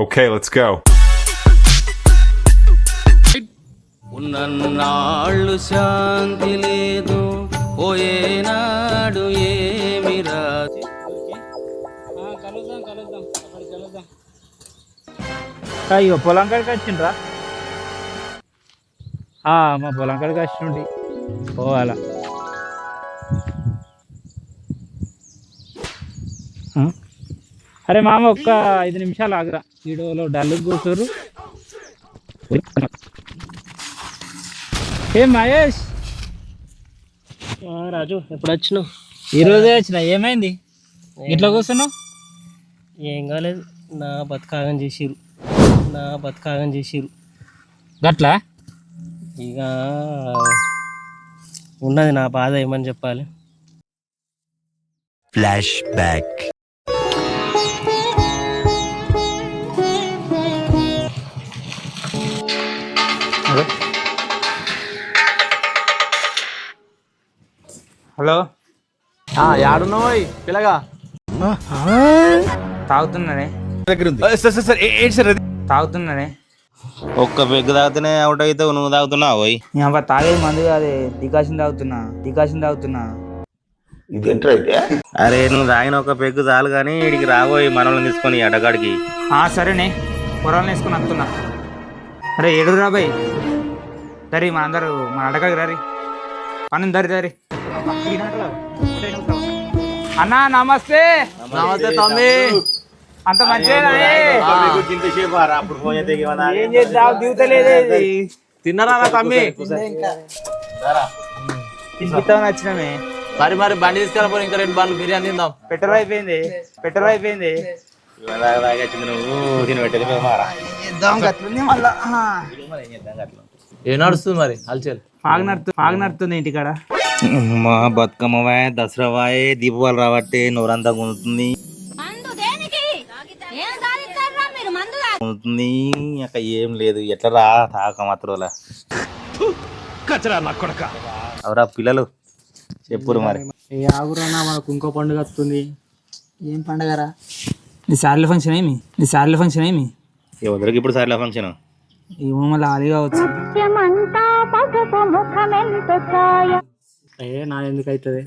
Okay, let's go. ఉన్నన్నాళ్ళు శాంతి లేదు. పోయేనాడు ఏమి రాదు. కలుద్దాం కలుద్దాం. అక్కడికి కలుద్దాం. అయ్యో పొలం కాడికి వచ్చిండ్రా. ఆ, మా పొలం కాడికి వచ్చిండి. పోవాలా. ఆ? అరే మామ ఒక్క ఐదు నిమిషాలు ఆగురా. వీడియోలో డల్ కూర్చోరు. ఏ మహేష్? రాజు ఎప్పుడు వచ్చినావు ఈరోజే వచ్చిన. ఏమైంది? ఇట్లా కూర్చున్నావు? ఏం కాలేదు. నా బతకాగం చేసిరు నా బతకాగం చేసిరు గట్లా? ఇక ఉన్నది నా బాధ ఏమని చెప్పాలి? హలో. యాడున్నావు పిల్లగా? తాగుతున్నానే. సార్ సార్ సార్ ఏంటి సార్ అది? తాగుతున్నానే. ఒక్క పెగ్గు తాగితేనే అవుట్ అయితే నువ్వు తాగుతున్నావు పోయి అబ్బా తాగేది మందు కాదే డికాషన్ తాగుతున్నా డికాషన్ తాగుతున్నా. అరే నువ్వు తాగిన ఒక పెగ్గు చాలు కానీ ఇడికి రాబోయి మనల్ని తీసుకొని అడగాడికి ఆ, సరేనే. పొరాలను వేసుకొని వస్తున్నా అరే ఏడు రాబాయ్ సరే మా అందరూ మన అడగకి రారి పని దరి దరి అన్నా నమస్తే. నమస్తే తమ్మి. అంత ఇది. తిన్నారా తమ్మి? వచ్చినామే మరి మరి బండి తీసుకెళ్ళిపోయి ఇంకా రెండు బండ్లు బిర్యానీ తిందాం. పెట్రోల్ అయిపోయింది. పెట్రోల్ అయిపోయింది. నువ్వు తిని పెట్టేది మళ్ళా. ఏం నడుస్తుంది మరి? హల్చల్. ఆగు నడుతు ఆగు నడుతుంది ఇంటికాడ మా బతుకమ్మ వాయ్ దసరా వాయ్ దీపావళి రాబట్టే నోరంతా గుంతుంది మందు దేనికి? ఏం సాధిస్తారా మీరు మందు? తాగి- గుంతుంది అక్క ఏం లేదు ఎట్లా రా తాక మాత్రం అవరా పిల్లలు? చెప్పురు మరి. ఆగురన్నా మనకు ఇంకో పండుగ వస్తుంది. ఏం పండగరా? నీ సార్ల ఫంక్షన్ ఏమి? నీ సార్ల ఫంక్షన్ ఏమి? ఎవరికి ఇప్పుడు సర్లే ఫంక్షన్ ఏమో మళ్ళీ కావచ్చు. ఏ నా ఎందుకు అవుతుంది?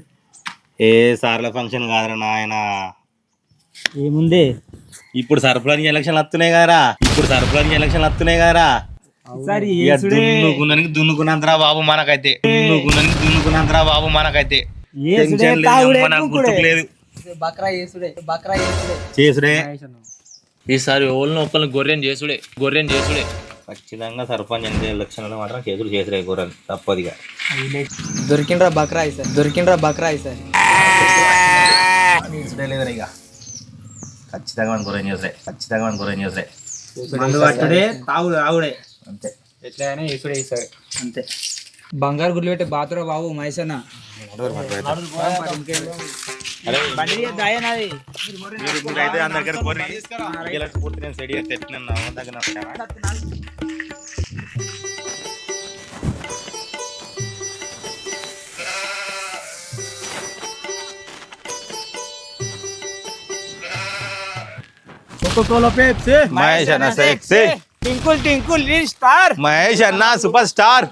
ఏ సార్ల ఫంక్షన్ కాదురా నాయన. ఏముంది? ఇప్పుడు సర్పంచ్ ఎలక్షన్లు వస్తున్నాయి కదరా. ఇప్పుడు సర్పంచ్ ఎలక్షన్లు వస్తున్నాయి కదరా. ఏసుడే. దున్నుకున్నానికి దున్నుకున్నంతరా బాబు మనకైతే. దున్నుకున్నానికి దున్నుకున్నంతరా బాబు మనకైతే. చేసుడే. ఈసారి ఓళ్ళని ఒక్కరిని గొర్రెని చేసుడే గొర్రెని చేసుడే. ఖచ్చితంగా సర్పంచ్ ఎన్ని ఎలక్షన్లు మాత్రం చేసుడు చేసుడే కూరని తప్పదిగా. దొరికిండ్రా బక్రా సార్ దొరికిండ్రా బక్రా సార్. లేదురా ఇక. ఖచ్చితంగా మన కూర చేసుడే ఖచ్చితంగా మన కూర చేసుడే మందు పట్టుడే తాగుడు తాగుడే. అంతే. ఎట్లయినా అంతే. బంగారు గుడ్లు పెట్టే బాతురా బాబు మహేశన్న. బండి దయనాది అయితే అందరి దగ్గర కొర్రి ఇలా పూర్తి నేను సెడి దగ్గర మహేష్ అన్న సెక్సీ టింకుల్ టింకుల్ లిల్ స్టార్. మహేష్ అన్న సూపర్ స్టార్.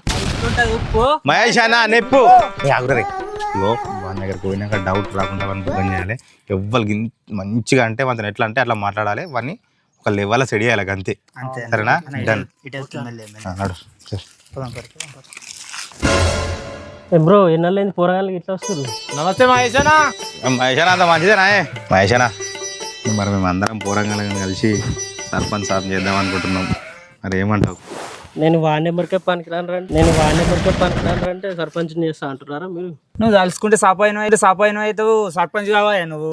ఉప్పు. మహేష్ అన్న నెప్పు. ఆగురే ఇగో వాళ్ళ దగ్గరికి పోయినాక డౌట్ రాకుండా వాళ్ళని బుద్ధం చేయాలి ఎవ్వరికి మంచిగా అంటే వాళ్ళని ఎట్లా అంటే అట్లా మాట్లాడాలి. వాడిని ఒక లెవెల్ సెడి చేయాలి అంతే. అంతే. సరేనా? డన్ నడు. బ్రో ఎన్నెళ్ళైంది పోరగాళ్ళకి ఇట్లా వస్తారు నమస్తే మహేష్ అన్న. మహేష్ అన్న అంత మంచిదేనా? మహేష్ అన్న. మరి మేము అందరం పూరంగా కలిసి సర్పంచ్ సాధన చేద్దాం అనుకుంటున్నాం. మరి ఏమంటావు? నేను వాడి నెంబర్కే పనికిరాను రండి నేను వాడి నెంబర్కే పనికిరాను అంటే సర్పంచ్ చేస్తా అంటున్నారా మీరు? నువ్వు తలుసుకుంటే సాపాయిన అయితే సాపాయిన అయితే సర్పంచ్ కావాలి నువ్వు?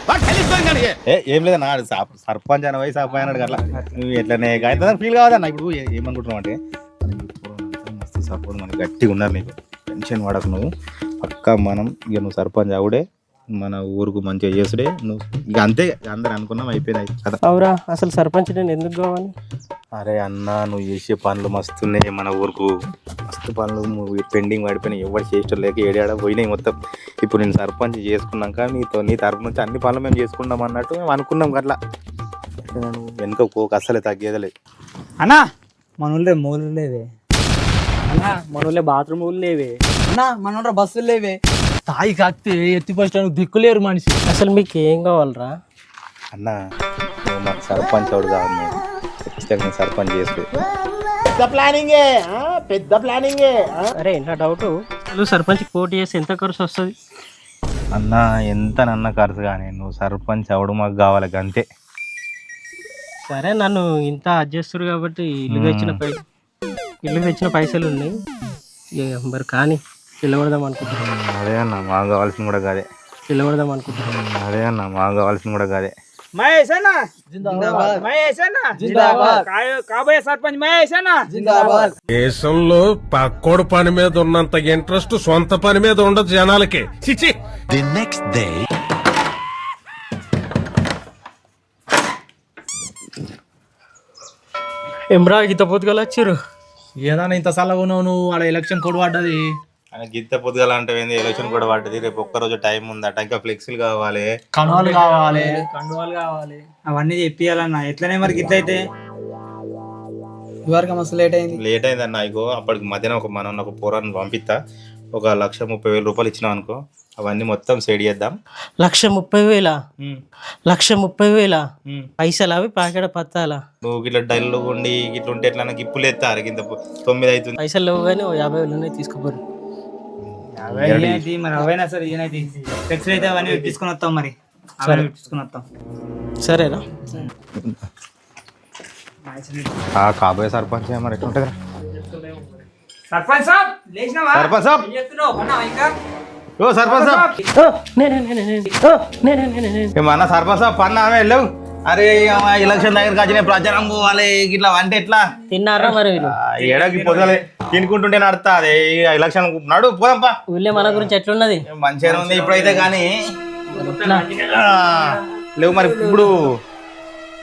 ఏ ఆడు సర్- సర్పంచ్ అని వయసు సర్పంచ్ అన్నాడు అట్లా నువ్వు ఎట్లనే అయితే ఫీల్ కావద్దన్న ఇప్పుడు ఏమనుకుంటున్నావు అంటే మస్తు సపోర్ట్ మనకి గట్టిగా ఉన్నారు నీకు. టెన్షన్ పడకు నువ్వు. పక్కా మనం ఇక నువ్వు సర్పంచ్ అవుడే మన ఊరుకు మంచిగా చేసుడే. నువ్వు ఇక అంతే అందరు అనుకున్నాం అయిపోయింది కదా అవురా అసలు సర్పంచ్ నేను ఎందుకు కావాలి? అరే అన్న నువ్వు చేసే పనులు మస్తున్నాయి మన ఊరుకు. మస్తు పనులు పెండింగ్ పడిపోయినాయి ఎవరు చేసేటం లేక ఏడాడ పోయినాయి మొత్తం. ఇప్పుడు నేను సర్పంచ్ చేసుకున్నాక నీతో నీ తరపు నుంచి అన్ని పనులు మేము చేసుకున్నాం అన్నట్టు మేము అనుకున్నాం అట్లా వెనుక కోక అస్సలే తగ్గేదలే అన్నా మన ఊళ్ళో మూలు లేవే. మన ఊళ్ళో బాత్రూమ్ లేవే. అన్నా మన ఊళ్ళో బస్సులు లేవే. తాయి కాకితే ఎత్తి ఫస్ట్ దిక్కులేరు మనిషి. అసలు మీకు ఏం కావాలరా? అన్న నువ్వు మాకు సర్పంచ్ అవుడు కావాలి నువ్వు. ఖచ్చితంగా నేను సర్పంచ్ చేసుకో అరే నా డౌట్ నువ్వు సర్పంచ్ పోటీ చేసి ఎంత ఖర్చు వస్తుంది? అన్న ఎంత నన్న ఖర్చు కానీ నువ్వు సర్పంచ్ అవడు మాకు కావాలి అంతే సరే నన్ను ఇంత అడ్జస్టర్ కాబట్టి ఇల్లు తెచ్చిన పై ఇల్లు తెచ్చిన పైసలు ఉన్నాయి మరి కానీ పిల్లబడదాం అనుకుంటున్నాను అదే అన్న మాకు కావాల్సింది కూడా కాదే పిల్లబడదాం అనుకుంటున్నాను అదే అన్న మాకు కావాల్సింది కూడా కాదే మహేష్ అన్న! జిందాబాద్. మహేష్ అన్న! జిందాబాద్. కా- కాబోయే సర్పంచ్ మహేష్ అన్న! జిందాబాద్. దేశంలో పక్కోడు పని మీద ఉన్నంత ఇంట్రెస్ట్ సొంత పని మీద ఉండదు జనాలకి. చిచి! ఎమ్రా గీత పొద్దుగల వచ్చారు? ఏదైనా ఇంత సల్లగా ఉన్నావు నువ్వు ఆడ ఎలక్షన్ కోడ్ పడ్డది ఆయన గిత్త పొద్దుగాల అంటే ఏంది? ఎలక్షన్ కూడా పడ్డది. రేపు ఒక్కరోజు టైం ఉందట. ఇంకా ఫ్లెక్సీలు కావాలి. కణాలు కావాలి. కండువాలు కావాలి. అవన్నీ చెప్పియాలన్న. ఎట్లనే మరి గిట్లయితే ఇవరకు మస్తు లేట్ అయింది. లేట్ అయిందన్న. ఇగో అప్పటికి మధ్యాహ్నం ఒక మనం ఒక పోరాన్ని పంపిస్తా ఒక లక్ష ముప్పై వేల రూపాయలు ఇచ్చినాం అనుకో అవన్నీ మొత్తం సెడ్ చేద్దాం. లక్ష ముప్పై వేల? లక్ష ముప్పై వేల? పైసలు అవి? పాకెడ పత్తాలా నువ్వు ఇట్లా డైల్లో ఉండి ఇట్లా ఉంటే ఎట్లా గిప్పులు ఎత్తారు. కింద తొమ్మిది అవుతుంది పైసలు లేవు కానీ యాభై వేలు తీసుకోపోరు. ఈయనైతే మరి అవైనా సరే ఈయనైతే ఫ్లెక్స్ అయితే అవన్నీ తీసుకుని వస్తాం మరి. అవన్నీ తీసుకుని వస్తాం. సరేనా ఆ కాబోయే సర్పంచ్ మరి ఎట్లా ఉంటుంది సర్పంచ్ సాబ్ లేచినావా? సర్పంచ్ సాబ్. ఇంకా? ఓ సర్పంచ్ సాబ్. ఓ, నేనే నేనే నేనే. ఓ, నేనే నేనే నేనే. ఏమన్నా సర్పంచ్ సాబ్ పన్నా ఆమె వెళ్ళావు అరే ఎలక్షన్ దగ్గరికి వచ్చిన ప్రచారం పోవాలి ఇట్లా అంటే ఎట్లా? తిన్నారా మరి వీళ్ళు? ఏడకి పొదలే తినుకుంటుంటే నడుతా అదే ఎలక్షన్ నడు పోదాంపా ఊళ్ళో మన గురించి ఎట్లున్నది? మంచిగా ఉంది ఇప్పుడైతే కానీ. లేవు మరి ఇప్పుడు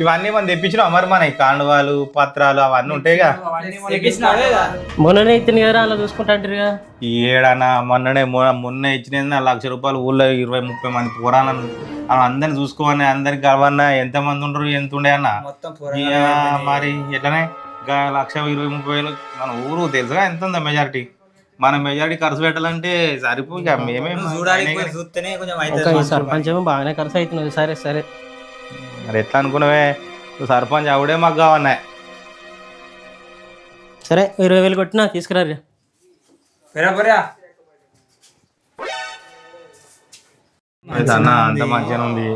ఇవన్నీ మనం తెప్పించినాం. మరి మన కాండువాలు పత్రాలు అవన్నీ ఉంటాయిగా. మొన్ననే ఇతను కదా అలా చూసుకుంటా అంటారుగా ఈ ఏడన్నా మొన్ననే మొన్న ఇచ్చిన లక్ష రూపాయలు ఊళ్ళో ఇరవై ముప్పై మంది పోరాలను అందరిని చూసుకోవని అందరికి కలవన్నా ఎంత మంది ఉండరు ఎంత ఉండే అన్న? మరి ఎట్లనే? లక్ష ఇరవై ముప్పై వేలు మన ఊరు తెలుసుగా ఎంత ఉందా మెజారిటీ. మన మెజారిటీ ఖర్చు పెట్టాలంటే సరిపోయి మేమేం చూడాలి బాగానే ఖర్చు అవుతున్నది. సరే సరే. మరి ఎట్లా అనుకున్నావే? నువ్వు సర్పంచ్ ఆవిడే మాకు కావన్నా సరే ఇరవై వేలు కొట్టినా తీసుకురారు అన్న అంత మంచిగా ఉంది.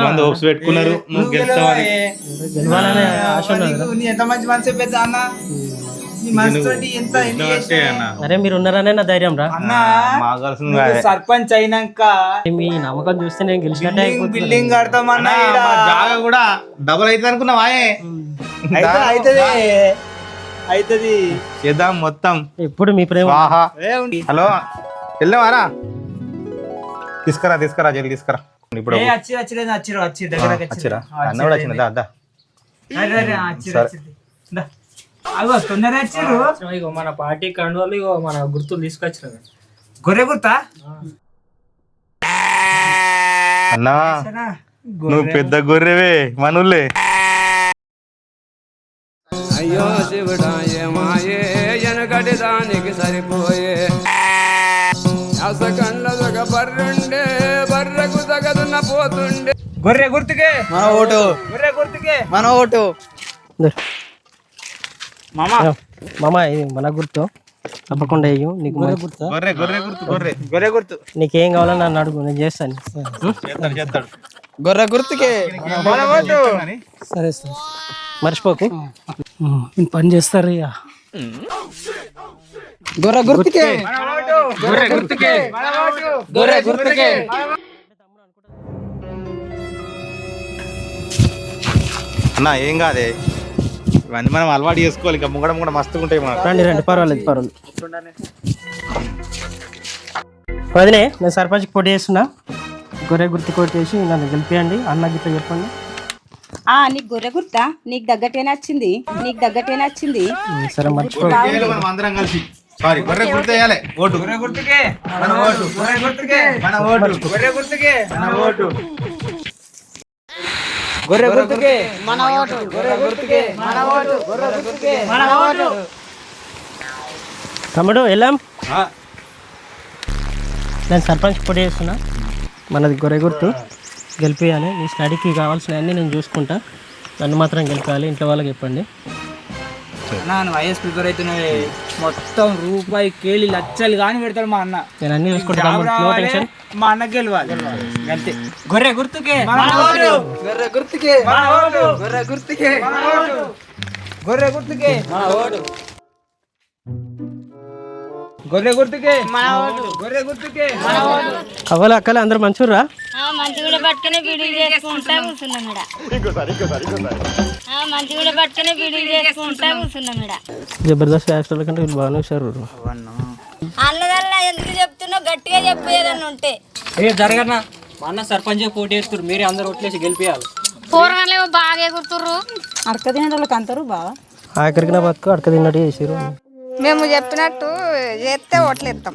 మంది హోప్స్ పెట్టుకున్నారు నువ్వు గెలుస్తావని. గెలవాలనే ఆశ ఉన్నది ఎంత మంచి మనసు పెద్ద అన్న? అరే మీరు ఉన్నారనే నా ధైర్యం రా. సర్పంచ్ అయినాక మీ నమ్మకం చూస్తే నేను గెలిచినట్టే బిల్డింగ్ కడతామన్నా జాగా కూడా డబుల్ అవుతుంది అనుకున్నావాయే అవుతుంది అవుతుంది చేద్దాం మొత్తం. ఎప్పుడు మీ ప్రేమ. హలో. వెళ్ళావారా తీసుకురా తీసుకురా జల్లి తీసుకురా. ఇప్పుడు ఏ వచ్చి వచ్చిరు వచ్చి దగ్గర వచ్చిరా అన్న కూడా వచ్చిందా? అద్దా సరే. అగో తొందర వచ్చిరు ఇగో మన పార్టీ కండువాలు ఇగో మన గుర్తులు తీసుకొచ్చిన గొర్రె గుర్తా? అన్నా నువ్వు పెద్ద గొర్రెవే మనుల్లే అయ్యో శివుడా ఏమాయే వెనకటి దానికి సరిపోయే. అసకండ్ల బర్రుండే బర్రకు తగదున్న పోతుండే. గొర్రె గుర్తుకే. మన ఓటు. గొర్రె గుర్తుకే. మన ఓటు. మామ. మామ ఇది మన గుర్తు. తప్పకుండా వేయు నీకు గొర్రె గొర్రె గుర్తు గొర్రె. గొర్రె గుర్తు. నీకేం కావాలని నన్ను అడుగు నేను చేస్తాను. చేస్తాడు చేస్తాడు. గొర్రె గుర్తుకే. సరే సరే. మర్చిపోకు. పని చేస్తారు ఇక. గొర్రె గుర్తుకే. గొర్రె గుర్తుకే. గొర్రె గుర్తుకే. అన్న ఏం కాదే? ఇవన్నీ మనం అలవాటు చేసుకోవాలి. ఇంకా ముంగడం కూడా మస్తుగా ఉంటాయి మనకు. రండి రండి పర్వాలేదు పర్వాలేదు. వదినే నేను సర్పంచ్కి పోటీ చేస్తున్నా. గొర్రె గుర్తు కొట్టేసి నన్ను గెలిపియండి. అన్న గిట్ల చెప్పండి. ఆ నీకు గొర్రె గుర్తా? నీకు తగ్గట్టే నచ్చింది. నీకు తగ్గట్టే నచ్చింది. సరే మర్చిపో. మనం అందరం కలిసి. సారీ గొర్రె గుర్తు వేయాలి ఓటు. గొర్రె గుర్తుకే. మన ఓటు. గొర్రె గుర్తుకే. మన ఓటు. గొర్రె గుర్తుకే. మన ఓటు. గొర్రె గుర్తుకే. మన ఓటు. గొర్రె గుర్తుకే. మన ఓటు. గొర్రె గుర్తుకే. మన ఓటు. తమ్ముడు వెళ్ళాం నేను సర్పంచ్ పోటీ చేస్తున్నా. మనది గొర్రె గుర్తు. గెలిపియాలి. నీ స్టడీకి కావాల్సినవన్నీ నేను చూసుకుంటా. నన్ను మాత్రం గెలిపాలి. ఇంట్లో వాళ్ళకి చెప్పండి. అన్న నువ్వు ఐఎస్ ప్రిపేర్ అవుతున్నావే మొత్తం రూపాయి కేళి లచ్చలు కానీ పెడతాడు మా అన్న. నేను అన్నీ చూసుకుంటా జాబ్ తమ్ముడు. నో రావాలి, టెన్షన్ మా అన్న గెలవాలి. అంతే గొర్రె గుర్తుకే గొర్రె గుర్తుకే. గొర్రె గుర్తుకే. గొర్రె గుర్తుకే. గొర్రె గుర్తుకే. గొర్రె గుర్తుకే. అవ్వాలి అక్కలే అందరూ మంచిర్రా? మంచి కూడా పట్టుకుని బిడీలు చేసుకుంటా కూర్చున్నాం ఇక్కడ. మంచి కూడా పట్టుకుని బిడీలు చేసుకుంటా కూర్చున్నాం ఇక్కడ. జబర్దస్త్ యాక్టర్ల కంటే వీళ్ళు బాగానే వచ్చారు. అన్నదల్ల ఎందుకు చెప్తున్నావు? గట్టిగా చెప్పు ఏదన్నా ఉంటే. ఏ జరగన్నా మా అన్న సర్పంచ్ పోటీ చేస్తారు మీరే అందరూ ఓట్లేసి గెలిపియాలి. కూరగాయలు బాగా ఎగురుతుర్రు. అడక తినేటోళ్ళకి అంటారు బావా. ఆఖరికి నా బతుకు అడక తిన్నట్టు చేసారు మేము చెప్పినట్టు చేస్తే ఓట్లేస్తాం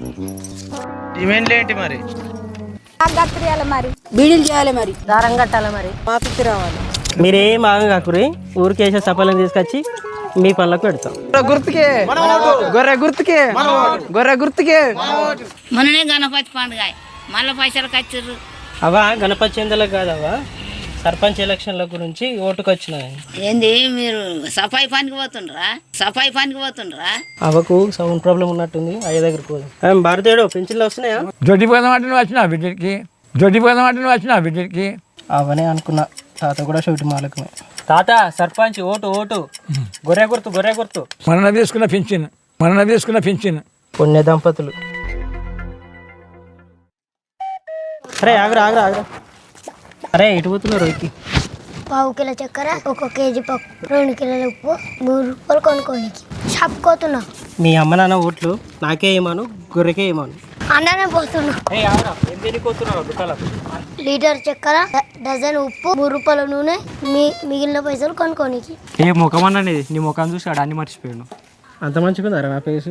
ఏంటి మరి? గత్తిరియాలి మరి. బీడీలు చేయాలి మరి. దారం కట్టాలి మరి. మాకు రావాలి. మీరేం బాగా కాకురి? ఊరికి వేసే సఫలం తీసుకొచ్చి మీ పనులకు పెడతాం. గుర్తుకే. గొర్రె గుర్తుకే. గొర్రె గుర్తుకే. మొన్ననే గణపతి పండుగ. మళ్ళీ పైసలు కచ్చిర్రు అవా? గణపతి చెందలకు కాదవా? సర్పంచ్ ఎలక్షన్ల గురించి ఓటుకు వచ్చినాయి. ఏంది? మీరు సఫాయి పనికి పోతుండ్రా? సఫాయి పనికి పోతుండ్రా? అవకు సౌండ్ ప్రాబ్లం ఉన్నట్టుంది. అయ్య దగ్గరికి పోదాం. భారతీయుడు పెన్షన్లు వస్తున్నాయా? జొడ్డి పోదాం అంటే వచ్చినా బిడ్డకి జొడ్డి పోదాం అంటే వచ్చినా బిడ్డకి అవనే అనుకున్నా. తాత కూడా షూటి మాలకమే. తాత సర్పంచ్ ఓటు ఓటు. గొర్రె గుర్తు గొర్రె గుర్తు. మన తీసుకున్న పింఛన్ మన తీసుకున్న పింఛన్. పుణ్య దంపతులు. అరే ఆగరా ఆగరా ఆగరా. అరే ఎటు పోతున్నారు ఎక్కి పావు కిలో చక్కెర ఒక కేజీ పప్పు రెండు కిలోల ఉప్పు మూడు రూపాయలు కొనుక్కోనికి. షాప్కోతున్నా మీ అమ్మ నాన్న ఓట్లు నాకే ఏమాను గొర్రెకే ఏమాను అన్ననే పోతున్నా. లీటర్ చక్కెర డజన్ ఉప్పు మూడు రూపాయల నూనె మీ మిగిలిన పైసలు కొనుక్కోనికి. ఏ ముఖం అన్నది నీ ముఖం చూసి ఆడ అన్ని మర్చిపోయాను. అంత మంచిగా నా ఫేస్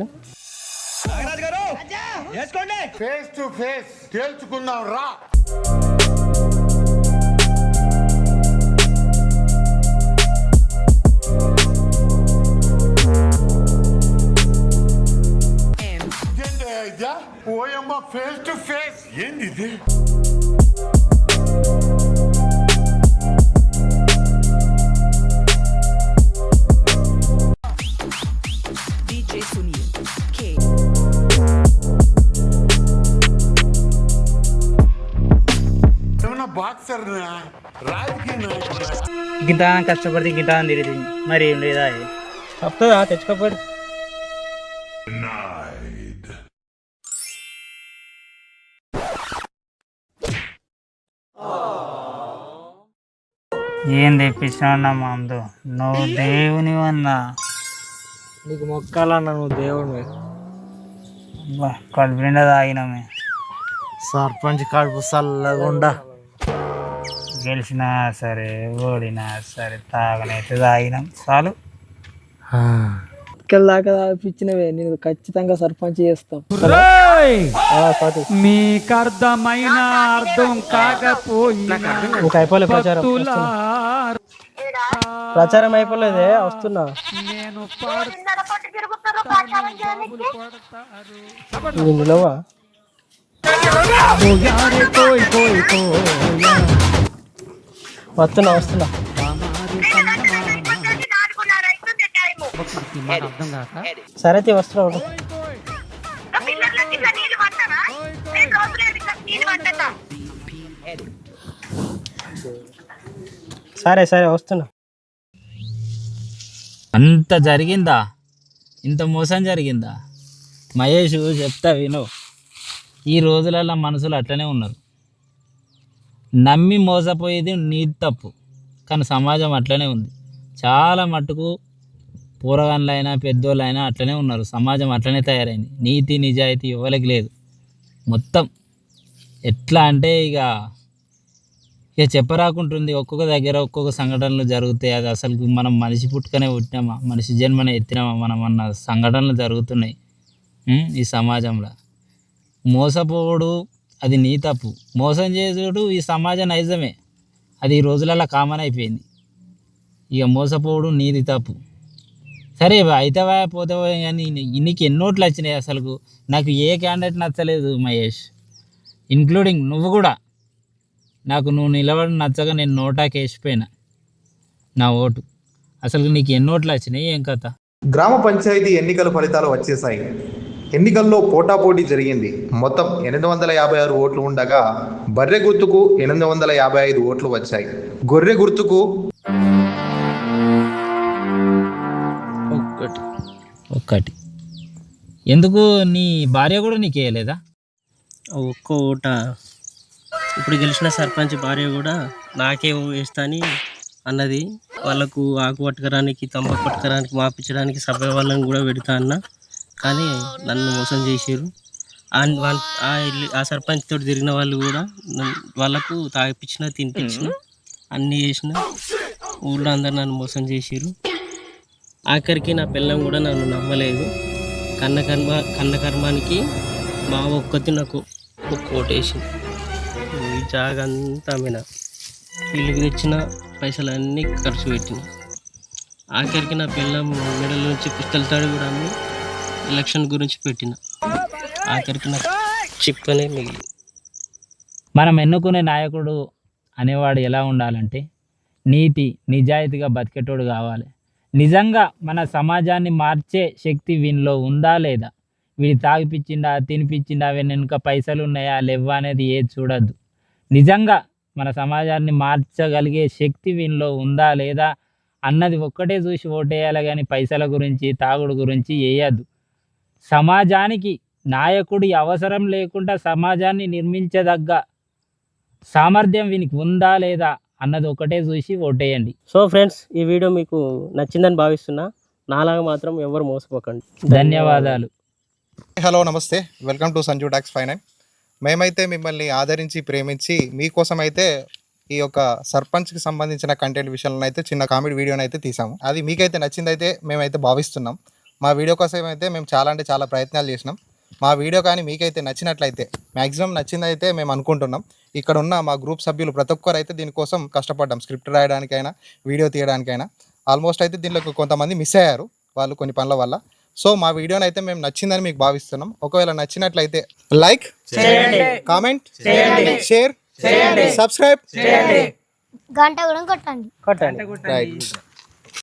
గింత కష్టపడితే గింత తిరిగి మరి ఏం లేదా వస్తుందా తెచ్చుకోపోయి ఏం తెప్పించినా మందు నువ్వు దేవుని అన్నా నీకు మొక్కాలన్న నువ్వు దేవుడు కడుపు నిండా తాగినామే. సర్పంచ్ కడుపు చల్లగుండా. గెలిచినా సరే ఓడినా సరే తాగనైతే తాగినాం. చాలు. దాకా తాగిపించినవే నేను ఖచ్చితంగా సర్పంచ్ చేస్తాం. మీకు అర్థమైన అర్థం కాకపోయినా అయిపోలే ప్రచారం. ప్రచారం అయిపోలేదే వస్తున్నా. నిలవా? వస్తున్నా వస్తున్నా. సరే అయితే వస్తున్నా. సరే సరే వస్తున్నా. అంత జరిగిందా? ఇంత మోసం జరిగిందా? మహేష్ చెప్తా విను. ఈ రోజులలో మనుషులు అట్లనే ఉన్నారు. నమ్మి మోసపోయేది నీ తప్పు కానీ సమాజం అట్లనే ఉంది. చాలా మట్టుకు పూరగాన్లైనా పెద్దోళ్ళైనా అట్లనే ఉన్నారు. సమాజం అట్లనే తయారైంది. నీతి నిజాయితీ ఎవరికి లేదు. మొత్తం ఎట్లా అంటే ఇక ఇక చెప్పరాకుంటుంది ఒక్కొక్క దగ్గర ఒక్కొక్క సంఘటనలు జరుగుతాయి. అది అసలు మనం మనిషి పుట్టుకనే పుట్టినామా? మనిషి జన్మనే ఎత్తినామా మనం అన్న సంఘటనలు జరుగుతున్నాయి. ఈ సమాజంలో. మోసపోవడు అది నీ తప్పు. మోసం చేసుడు ఈ సమాజ నైజమే. అది ఈ రోజులలో కామన్ అయిపోయింది. ఇక మోసపోవడం నీది తప్పు. సరే అయితేవా పోతావా కానీ నీకు ఎన్నోట్లు వచ్చినాయి అసలు నాకు ఏ క్యాండిడేట్ నచ్చలేదు మహేష్. ఇంక్లూడింగ్ నువ్వు కూడా. నాకు నువ్వు నిలబడి నచ్చగా నేను నోటాకి వేసిపోయినా. నా ఓటు. అసలు నీకు ఎన్నోట్లు వచ్చినాయి ఏం కథ? గ్రామ పంచాయతీ ఎన్నికల ఫలితాలు వచ్చేసాయి ఎన్నికల్లో పోటాపోటీ జరిగింది. మొత్తం ఎనిమిది వందల యాభై ఆరు ఓట్లు ఉండగా బర్రె గుర్తుకు ఎనిమిది వందల యాభై ఐదు ఓట్లు వచ్చాయి. గొర్రె గుర్తుకు ఒక్కటి. ఒక్కటి. ఎందుకు నీ భార్య కూడా నీకు వేయలేదా? ఆ ఒక్క ఓట. ఇప్పుడు గెలిచిన సర్పంచ్ భార్య కూడా నాకే వేస్తాని అన్నది. వాళ్ళకు ఆకు పట్టుకరానికి తంబాకు పట్టుకరానికి మాపించడానికి సభ్య వాళ్ళని కూడా పెడతా అన్న. కానీ నన్ను మోసం చేసారు ఆ సర్పంచ్ తోటి తిరిగిన వాళ్ళు కూడా నన్ను- వాళ్ళకు తాగిపించిన తినిపించిన అన్నీ చేసిన. ఊళ్ళో అందరు నన్ను మోసం చేసారు ఆఖరికి నా పిల్లం కూడా నన్ను నమ్మలేదు. కన్న కర్మ కన్న కర్మానికి మా ఒక్కతి నాకు ఒక్క ఓటేసింది ఈ జాగంతా మీద వీళ్ళకి పైసలన్నీ ఖర్చు పెట్టిన. ఆఖరికి నా పిల్లం మెడల నుంచి పుస్తల తాడు కూడా అమ్మి ఎలక్షన్ గురించి పెట్టిన. ఆఖరికి నాకు చిప్పనే మిగిలింది. మనం ఎన్నుకునే నాయకుడు అనేవాడు ఎలా ఉండాలంటే నీతి నిజాయితీగా బతికేటోడు కావాలి. నిజంగా మన సమాజాన్ని మార్చే శక్తి వీనిలో ఉందా లేదా? వీడి తాగిపించిండా తినిపించిండా అవి వెనుక పైసలు ఉన్నాయా లేవా అనేది ఏది చూడద్దు. నిజంగా మన సమాజాన్ని మార్చగలిగే శక్తి వీనిలో ఉందా లేదా అన్నది ఒక్కటే చూసి ఓటేయాలి కానీ పైసల గురించి తాగుడు గురించి వేయద్దు సమాజానికి నాయకుడి అవసరం లేకుండా సమాజాన్ని నిర్మించదగ్గ సామర్థ్యం వీనికి ఉందా లేదా అన్నది ఒకటే చూసి ఓటేయండి. సో ఫ్రెండ్స్ ఈ వీడియో మీకు నచ్చిందని భావిస్తున్నా. నాలాగా మాత్రం ఎవరు మోసపోకండి. ధన్యవాదాలు. హలో నమస్తే. Welcome to Sanju talks finance మేమైతే మిమ్మల్ని ఆదరించి ప్రేమించి మీకోసం అయితే ఈ యొక్క సర్పంచ్కి సంబంధించిన కంటెంట్ విషయంలో అయితే చిన్న కామెడీ వీడియోని అయితే తీసాము. అది మీకైతే నచ్చిందైతే మేమైతే భావిస్తున్నాం. మా వీడియో కోసం అయితే మేము చాలా అంటే చాలా ప్రయత్నాలు చేసినాం. మా వీడియో కానీ మీకైతే నచ్చినట్లయితే మ్యాక్సిమం నచ్చిందైతే మేము అనుకుంటున్నాం. ఇక్కడ ఉన్న మా గ్రూప్ సభ్యులు ప్రతి ఒక్కరు అయితే దీనికోసం కష్టపడ్డాం. స్క్రిప్ట్ రాయడానికైనా వీడియో తీయడానికైనా. ఆల్మోస్ట్ అయితే దీనిలో కొంతమంది మిస్ అయ్యారు వాళ్ళు కొన్ని పనుల వల్ల. సో మా వీడియోని అయితే మేము నచ్చిందని మీకు భావిస్తున్నాం. ఒకవేళ నచ్చినట్లయితే లైక్ కామెంట్ షేర్ సబ్స్క్రైబ్ గంట కూడా కొట్టండి. కొట్టండి. రైట్